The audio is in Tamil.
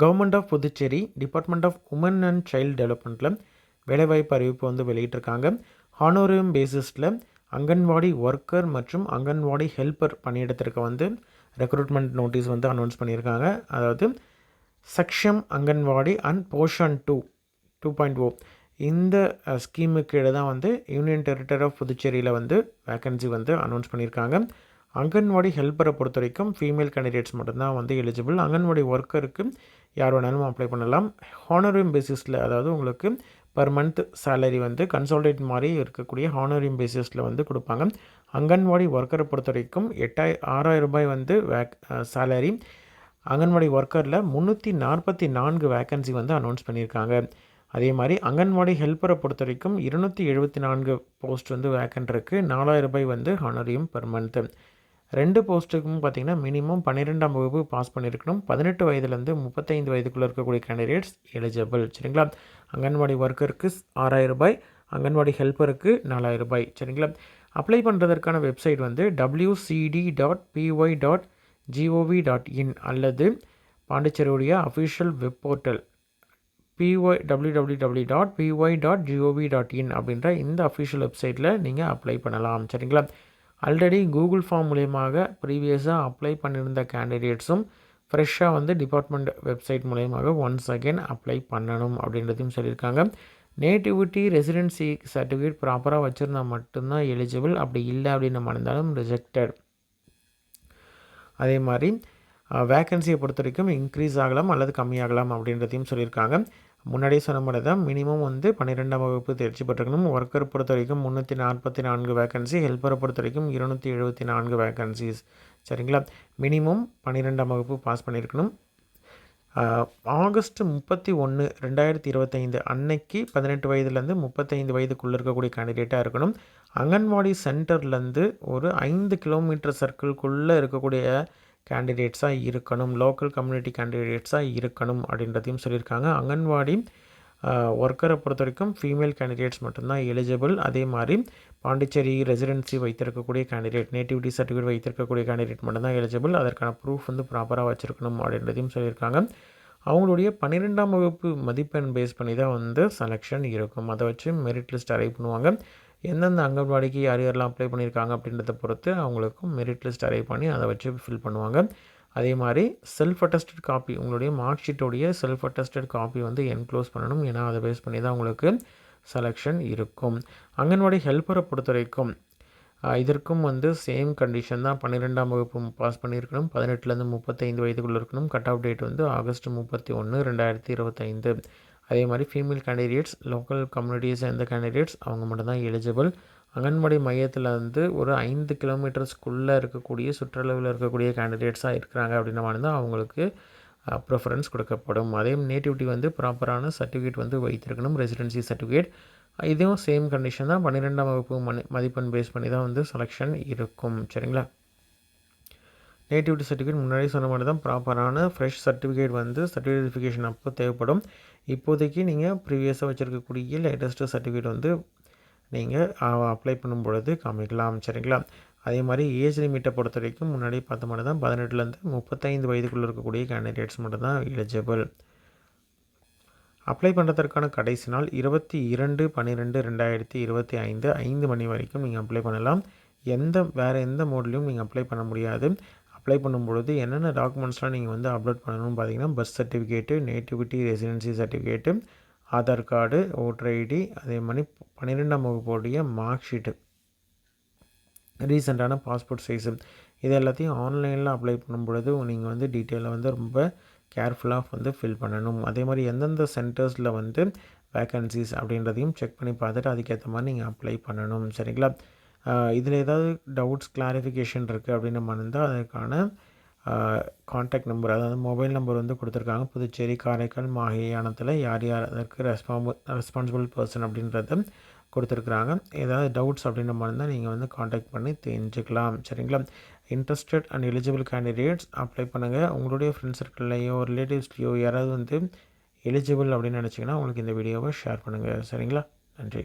Government of Puducherry department of women and child டெவலப்மெண்ட்டில் வேலைவாய்ப்பு அறிவிப்பு வந்து வெளியிட்டிருக்காங்க. ஹானோரியம் பேசிஸில் அங்கன்வாடி ஒர்க்கர் மற்றும் அங்கன்வாடி ஹெல்ப்பர் பணியிடத்திற்கு வந்து ரெக்ரூட்மெண்ட் நோட்டீஸ் வந்து அனௌன்ஸ் பண்ணியிருக்காங்க. அதாவது Saksham Anganwadi and Poshan two two point o இந்த ஸ்கீமுக்கு கீழே தான் வந்து யூனியன் டெரிட்டரி ஆஃப் புதுச்சேரியில் வந்து வேக்கன்சி வந்து அனௌன்ஸ் பண்ணியிருக்காங்க. அங்கன்வாடி ஹெல்ப்பரை பொறுத்த வரைக்கும் ஃபீமேல் கேண்டிடேட்ஸ் மட்டும்தான் வந்து எலிஜிபிள் அங்கன்வாடி ஒர்க்கருக்கு யார் வேணாலும் அப்ளை பண்ணலாம். ஹானரியம் பேசிஸில் அதாவது உங்களுக்கு பர் மந்த் சேலரி வந்து கன்சால்டேட் மாதிரி இருக்கக்கூடிய ஹானரியம் பேசிஸில் வந்து கொடுப்பாங்க. அங்கன்வாடி ஒர்க்கரை பொறுத்த வரைக்கும் எட்டாய் ஆறாயிரம் ரூபாய் வந்து வேக் சேலரி அங்கன்வாடி ஒர்க்கரில் முந்நூற்றி நாற்பத்தி நான்கு வேக்கன்சி வந்து அனௌன்ஸ் பண்ணியிருக்காங்க. அதே மாதிரி அங்கன்வாடி ஹெல்ப்பரை பொறுத்த வரைக்கும் இருநூற்றி எழுபத்தி நான்கு போஸ்ட் வந்து வேக்கன்ட் இருக்குது நாலாயிரம் ரூபாய் வந்து ஹானரியம் பெர் மந்த்து ரெண்டு போஸ்ட்டுக்கும் பார்த்திங்கன்னா மினிமம் பன்னிரெண்டாம் வகுப்பு பாஸ் பண்ணியிருக்கணும். பதினெட்டு வயதுலேருந்து முப்பத்தைந்து வயதுக்குள்ளே இருக்கக்கூடிய கேண்டிடேட்ஸ் எலிஜிபிள் சரிங்களா? அங்கன்வாடி ஒர்க்கருக்கு ஆறாயிரம் ரூபாய் அங்கன்வாடி ஹெல்ப்பருக்கு நாலாயிரம் ரூபாய். சரிங்களா? அப்ளை பண்ணுறதற்கான வெப்சைட் வந்து WCD dot PY dot GOV dot in அல்லது பாண்டிச்சேரியுடைய official web portal PY W W W dot PY dot GOV dot in அப்படின்ற இந்த அஃபிஷியல் வெப்சைட்டில் நீங்கள் அப்ளை பண்ணலாம். சரிங்களா? ஆல்ரெடி கூகுள் ஃபார்ம் மூலியமாக ப்ரீவியஸாக அப்ளை பண்ணியிருந்த கேண்டிடேட்ஸும் ஃப்ரெஷ்ஷாக வந்து டிபார்ட்மெண்ட் வெப்சைட் மூலயமாக ஒன்ஸ் அகெயின் அப்ளை பண்ணணும் அப்படின்றதையும் சொல்லியிருக்காங்க. நேட்டிவிட்டி ரெசிடென்சி சர்டிஃபிகேட் ப்ராப்பராக வச்சுருந்தா மட்டும்தான் எலிஜிபிள் அப்படி இல்லை அப்படின்னு நம்ம இருந்தாலும் ரிஜெக்டட் அதே மாதிரி வேக்கன்சியை பொறுத்த வரைக்கும் இன்க்ரீஸ் ஆகலாம் அல்லது கம்மியாகலாம் அப்படின்றதையும் சொல்லியிருக்காங்க. முன்னாடியே சொன்ன மாதிரி தான் மினிமம் வந்து பன்னிரெண்டாம் வகுப்பு தேர்ச்சி பெற்றுக்கணும் ஒர்க்கர் பொறுத்த வரைக்கும் முந்நூற்றி நாற்பத்தி நான்கு வேக்கன்சி ஹெல்ப்பரை பொறுத்த வரைக்கும் இருநூற்றி எழுபத்தி நான்கு வேக்கன்சிஸ் சரிங்களா? மினிமம் பன்னிரெண்டாம் வகுப்பு பாஸ் பண்ணியிருக்கணும். ஆகஸ்ட் முப்பத்தி ஒன்று ரெண்டாயிரத்தி இருபத்தைந்து அன்னைக்கு பதினெட்டு வயதுலேருந்து முப்பத்தைந்து வயதுக்குள்ளே இருக்கக்கூடிய கேண்டிடேட்டாக இருக்கணும். அங்கன்வாடி சென்டர்லேருந்து ஒரு ஐந்து கிலோமீட்டர் சர்க்கிள்குள்ளே இருக்கக்கூடிய கேண்டிடேட்ஸாக இருக்கணும் லோக்கல் கம்யூனிட்டி கேண்டிடேட்ஸாக இருக்கணும் அப்படின்றதையும் சொல்லியிருக்காங்க. அங்கன்வாடி ஒர்க்கரை பொறுத்த வரைக்கும் ஃபீமேல் கேண்டிடேட்ஸ் மட்டும்தான் எலிஜிபிள் அதே மாதிரி பாண்டிச்சேரி ரெசிடென்சி வைத்திருக்கக்கூடிய கேண்டிடேட் நேட்டிவிட்டி சர்டிஃபிகேட் வைத்திருக்கக்கூடிய கேண்டிடேட் மட்டும்தான் எலிஜிபிள் அதற்கான ப்ரூஃப் வந்து ப்ராப்பராக வச்சுருக்கணும் அப்படின்றதையும் சொல்லியிருக்காங்க. அவங்களுடைய பன்னிரெண்டாம் வகுப்பு மதிப்பெண் பேஸ் பண்ணி தான் வந்து செலெக்ஷன் இருக்கும். அதை வச்சு மெரிட் லிஸ்ட் அரைவ் பண்ணுவாங்க. எந்தெந்த அங்கன்வாடிக்கு யார் யாரெல்லாம் அப்ளை பண்ணியிருக்காங்க அப்படின்றத பொறுத்து அவங்களுக்கும் மெரிட் லிஸ்ட் அரைவ் பண்ணி அதை வச்சு ஃபில் பண்ணுவாங்க. அதே மாதிரி செல்ஃப் அட்டஸ்டட் காப்பி உங்களுடைய மார்க் ஷீட்டோடைய செல்ஃப் அட்டஸ்டட் காப்பி வந்து என்க்ளோஸ் பண்ணணும். ஏன்னா அதை பேஸ் பண்ணி தான் உங்களுக்கு செலெக்ஷன் இருக்கும். அங்கன்வாடி ஹெல்ப்பரை பொறுத்த வரைக்கும் இதற்கும் வந்து சேம் கண்டிஷன் தான். பன்னிரெண்டாம் வகுப்பு பாஸ் பண்ணியிருக்கணும். பதினெட்டுலேருந்து முப்பத்தைந்து வயதுக்குள்ளே இருக்கணும். கட் ஆஃப் டேட் வந்து ஆகஸ்ட் முப்பத்தி ஒன்று ரெண்டாயிரத்தி இருபத்தைந்து. அதே மாதிரி ஃபீமேல் கேண்டிடேட்ஸ் லோக்கல் கம்யூனிட்டியை எந்த கேண்டிடேட்ஸ் அவங்க மட்டும்தான் எலிஜிபிள் அங்கன்வாடி மையத்தில் வந்து ஒரு ஐந்து கிலோமீட்டர்ஸ்க்குள்ளே இருக்கக்கூடிய சுற்றளவில் இருக்கக்கூடிய கேண்டிடேட்ஸாக இருக்கிறாங்க அப்படின்ன மாதிரி தான் அவங்களுக்கு ப்ரிஃபரன்ஸ் கொடுக்கப்படும். அதே நேட்டிவிட்டி வந்து ப்ராப்பரான சர்டிஃபிகேட் வந்து வைத்திருக்கணும் ரெசிடென்சி சர்டிஃபிகேட் இதுவும் சேம் கண்டிஷன் தான். பன்னிரெண்டாம் வகுப்பு மணி மதிப்பெண் பேஸ் பண்ணி தான் வந்து செலெக்ஷன் இருக்கும். சரிங்களா? நேட்டிவிட்டி சர்டிஃபிகேட் முன்னாடி சொன்ன மாதிரி தான் ப்ராப்பரான ஃப்ரெஷ் சர்டிஃபிகேட் வந்து சர்டிஃபிகேஷன் அப்போ தேவைப்படும். இப்போதைக்கு நீங்கள் ப்ரீவியஸாக வச்சுருக்கக்கூடிய லேட்டஸ்ட்டு சர்டிஃபிகேட் வந்து நீங்கள் அப்ளை பண்ணும் பொழுது காமிக்கலாம். சரிங்களா? அதே மாதிரி ஏஜ் லிமிட்டை பொறுத்த வரைக்கும் முன்னாடி பார்த்த மாதிரி தான் பதினெட்டுலேருந்து முப்பத்தைந்து வயதுக்குள்ளே இருக்கக்கூடிய கேண்டிடேட்ஸ் மட்டும் தான் எலிஜிபிள் அப்ளை பண்ணுறதற்கான கடைசி நாள் இருபத்தி இரண்டு பன்னிரெண்டு ரெண்டாயிரத்தி இருபத்தி ஐந்து ஐந்து மணி வரைக்கும் நீங்கள் அப்ளை பண்ணலாம். எந்த வேறு எந்த மோட்லேயும் நீங்கள் அப்ளை பண்ண முடியாது. அப்ளை பண்ணும்பொழுது என்னென்ன டாக்குமெண்ட்ஸ்லாம் நீங்கள் வந்து அப்லோட் பண்ணணும்னு பார்த்தீங்கன்னா birth certificate nativity residency certificate Aadhaar card voter ID அதே மாதிரி பன்னிரெண்டாம் வகுப்புடைய மார்க் ஷீட்டு ரீசெண்டான பாஸ்போர்ட் சைஸு இது எல்லாத்தையும் ஆன்லைனில் அப்ளை பண்ணும் பொழுது நீங்கள் வந்து டீட்டெயிலாக வந்து ரொம்ப கேர்ஃபுல்லாக வந்து ஃபில் பண்ணணும். அதே மாதிரி எந்தெந்த சென்டர்ஸில் வந்து வேக்கன்சிஸ் அப்படின்றதையும் செக் பண்ணி பார்த்துட்டு அதுக்கேற்ற மாதிரி நீங்கள் அப்ளை பண்ணணும். சரிங்களா? இதில் ஏதாவது டவுட்ஸ் கிளாரிஃபிகேஷன் இருக்குது அப்படின்னு நம்ம இருந்தால் அதுக்கான காண்டாக்ட் நம்பர் அதாவது மொபைல் நம்பர் வந்து கொடுத்துருக்காங்க. புதுச்சேரி காரைக்கால் மாஹியானத்தில் யார் யார் அதற்கு ரெஸ்பான்பிள் ரெஸ்பான்சிபிள் பர்சன் அப்படின்றத கொடுத்துருக்குறாங்க. ஏதாவது டவுட்ஸ் அப்படின்னு மாதிரி இருந்தால் நீங்கள் வந்து காண்டாக்ட் பண்ணி தெரிஞ்சுக்கலாம். சரிங்களா? Interested and eligible candidates apply பண்ணுங்கள் உங்களுடைய ஃப்ரெண்ட்ஸ் சர்க்கிள்லையோ ரிலேட்டிவ்ஸ்லையோ யாராவது வந்து எலிஜிபிள் அப்படின்னு நினச்சிங்கன்னா உங்களுக்கு இந்த வீடியோவை ஷேர் பண்ணுங்கள் சரிங்களா? நன்றி.